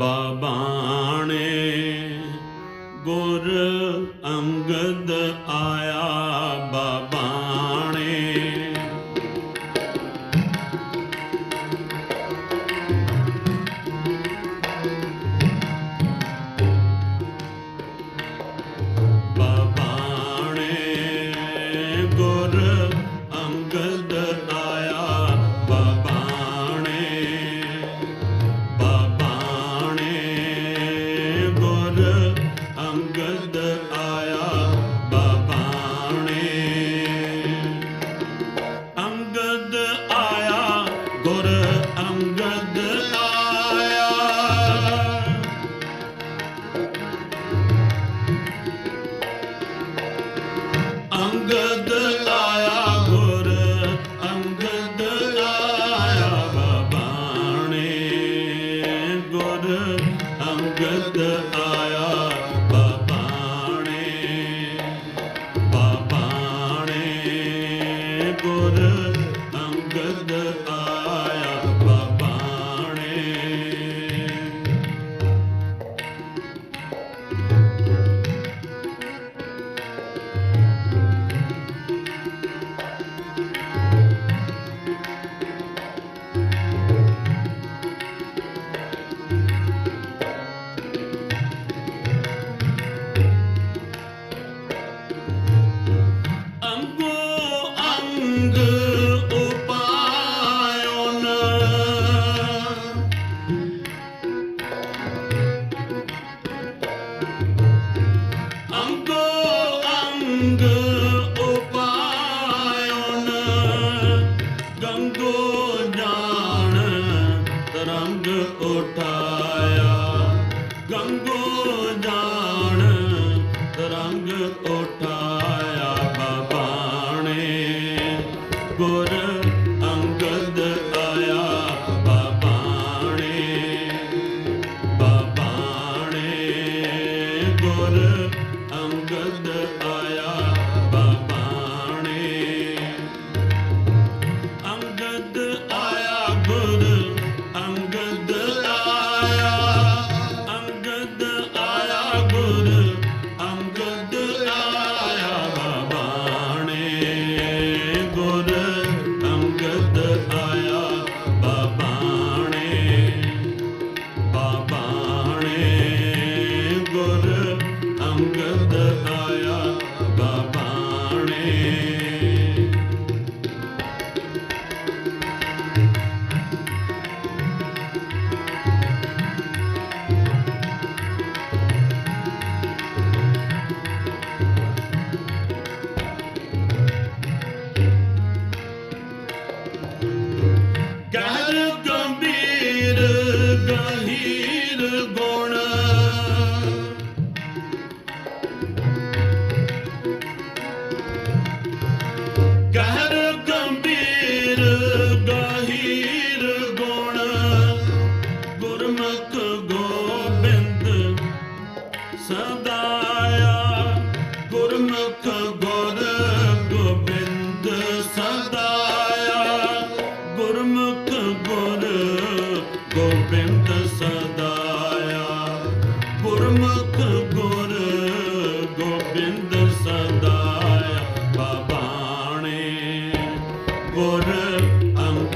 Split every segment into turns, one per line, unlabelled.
ਬਾਬਾਣੇ ਗੁਰ ਅੰਗਦ ਆਇਆ ਬਾਬਾ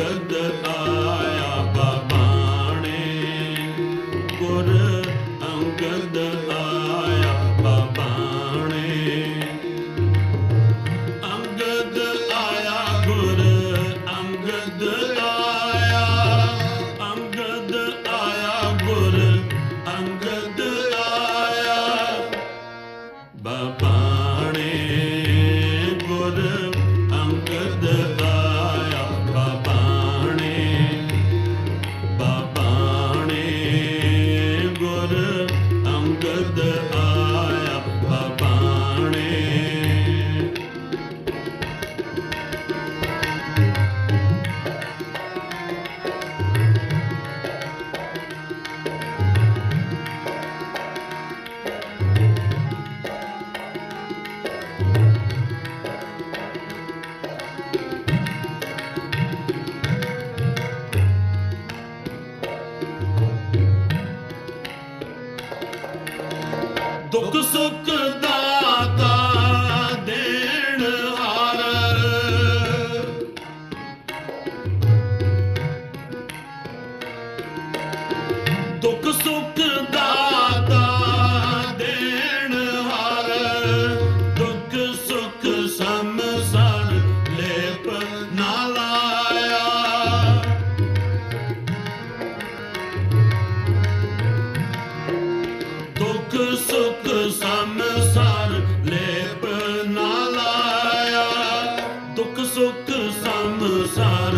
Canada Dokuz dokuz. ਸੁਖ ਸੰਸਾਰ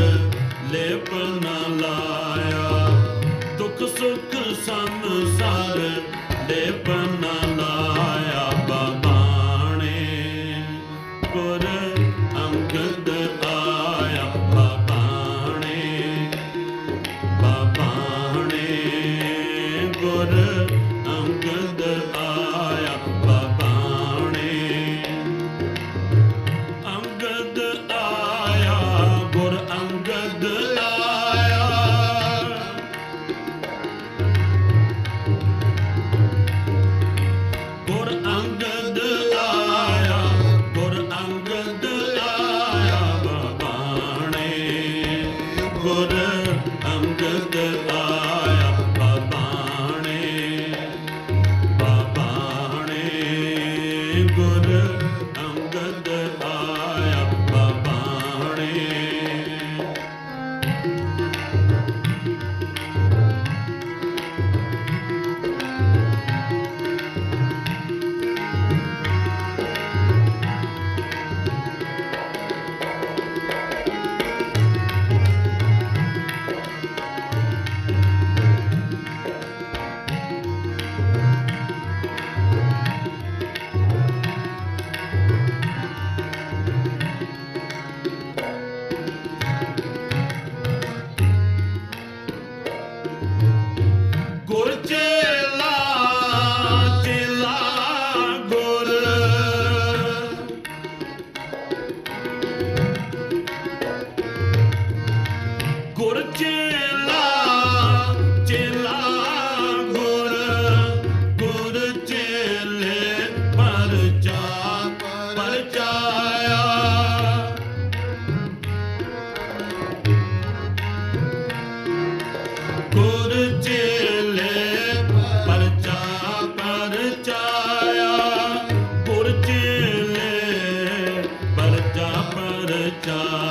ਲੇਪ ਨਾ ਲਾਇਆ। ਦੁੱਖ ਸੁਖ ਸੰਸਾਰ ਲੇਪ
Jamaica.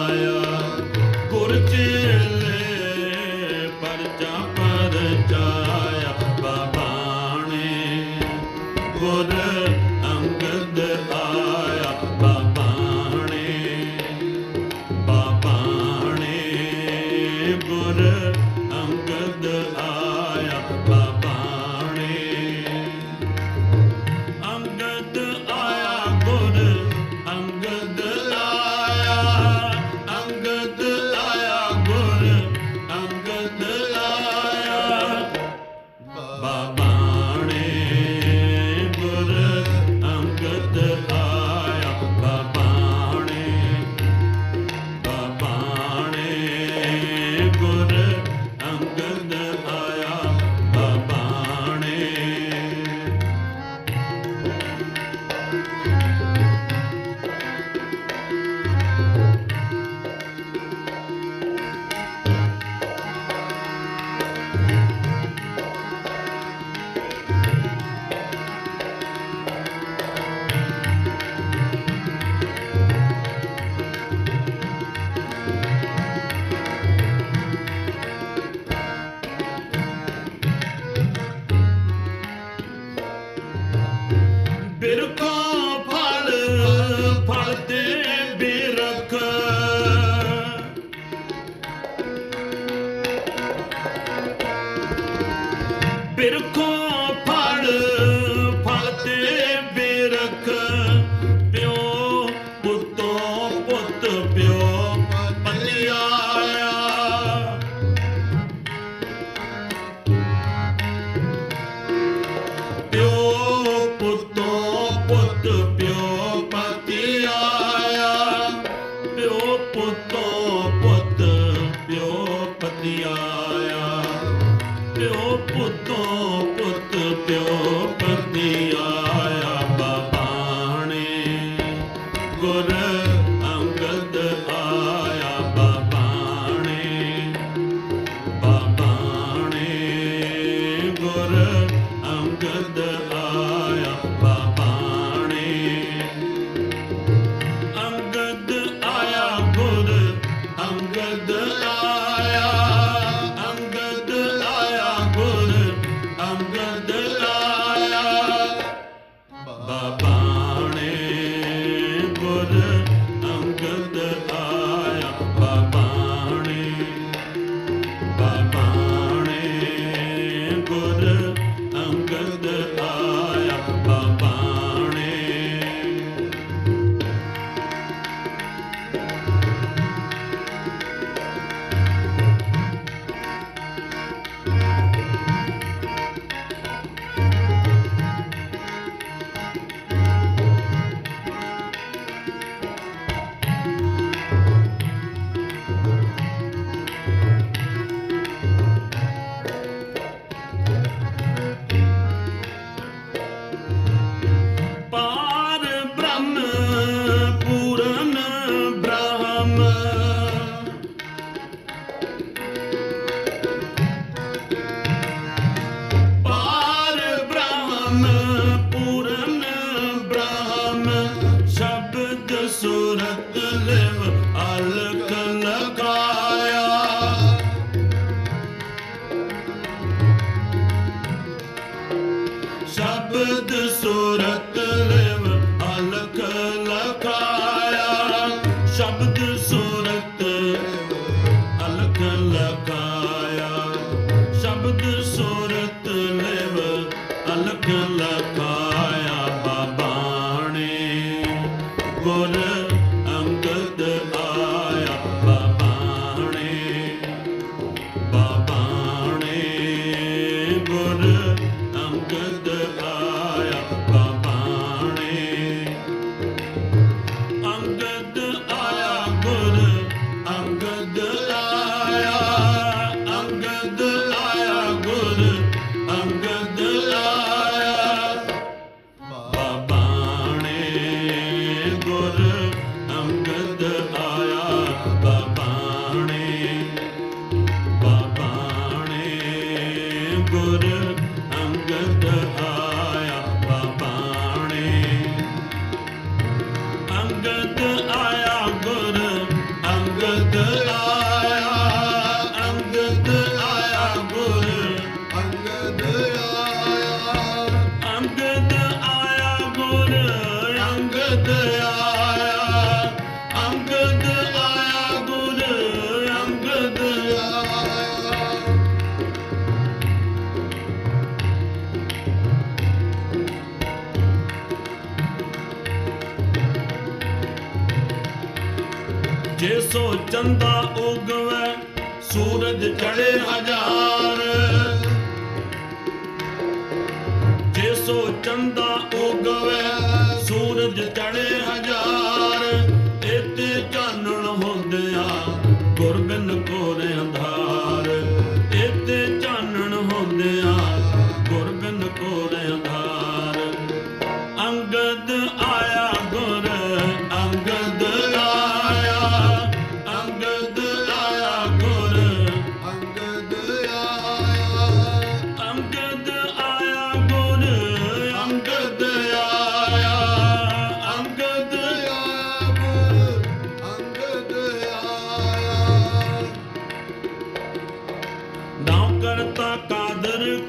Good. ਸੋ ਚੰਦਾ ਉਗਵੇ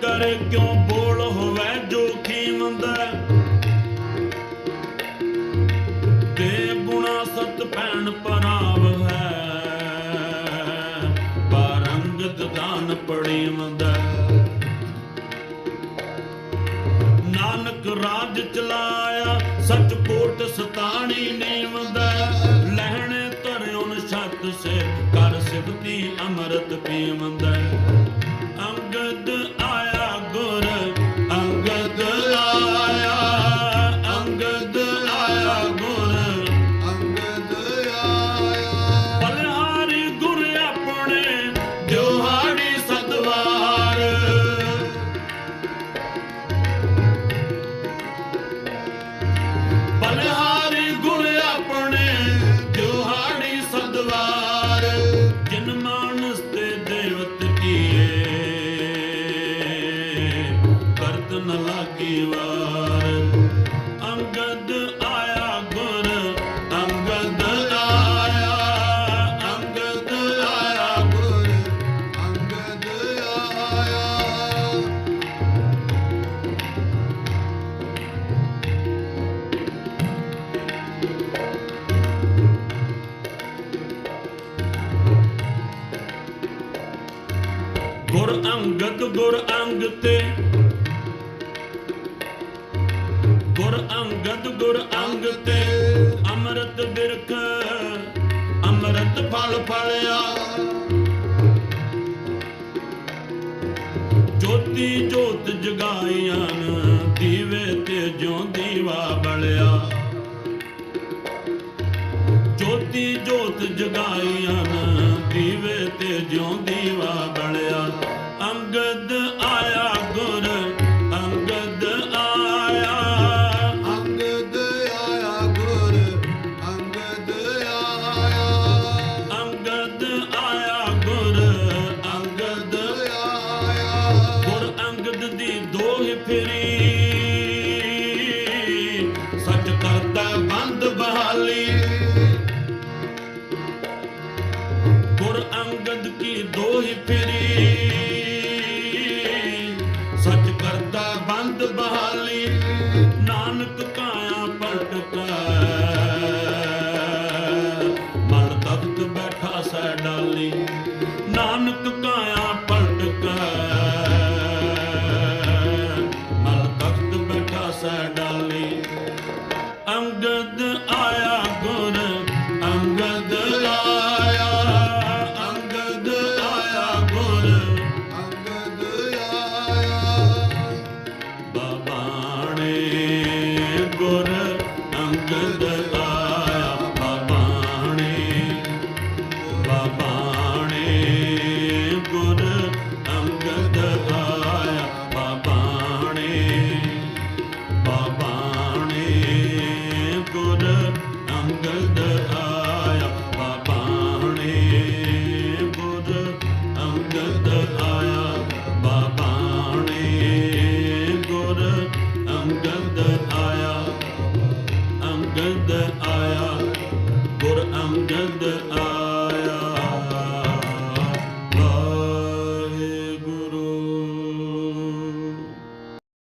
ਕਰ ਕਿਉਂ ਬੋਲ ਹੋਵੇ ਜੋਖੀਮ ਦਾ? ਤੇ ਗੁਣਾ ਸਤ ਭੈਣ ਪਰਾਵ ਹੈ ਪਰੰਗਤ ਦਾਨ ਪੜੀ ਮੰਦਾ ਨਾਨਕ ਰਾਜ ਚਲਾਇਆ ਸਚ ਕੋਟ ਸਤਾਣੀ ਨੇਮ ਦਾ। ਲਹਿਣੇ ਧਰਿਓ ਨਸ਼ਤ ਸੇ, ਕਰ ਸਿਫਤੀ ਅੰਮ੍ਰਿਤ ਪੀਵੰਦਾ ਗੁਰ ਅੰਗਦ ਗੁਰ ਅੰਗ ਤੇ ਅੰਮ੍ਰਿਤ ਬਿਰਖ, ਅੰਮ੍ਰਿਤ ਫਲ ਫਲਿਆ। ਜੋਤੀ ਜੋਤ ਜਗਾਈਆਂ ਦੀਵੇ ਤੇ ਜਿਉਂ ਦੀਵਾ ਬਲਿਆ। ਜੋਤੀ ਜੋਤ ਜਗਾਈਆਂ ਦੀਵੇ ਤੇ ਜਿਉਂ ਬੈਠਾ ਸੈ ਡਾਲੀ। ਨਾਨਕ ਕਾਇਆ ਪਲਟ ਕਾ।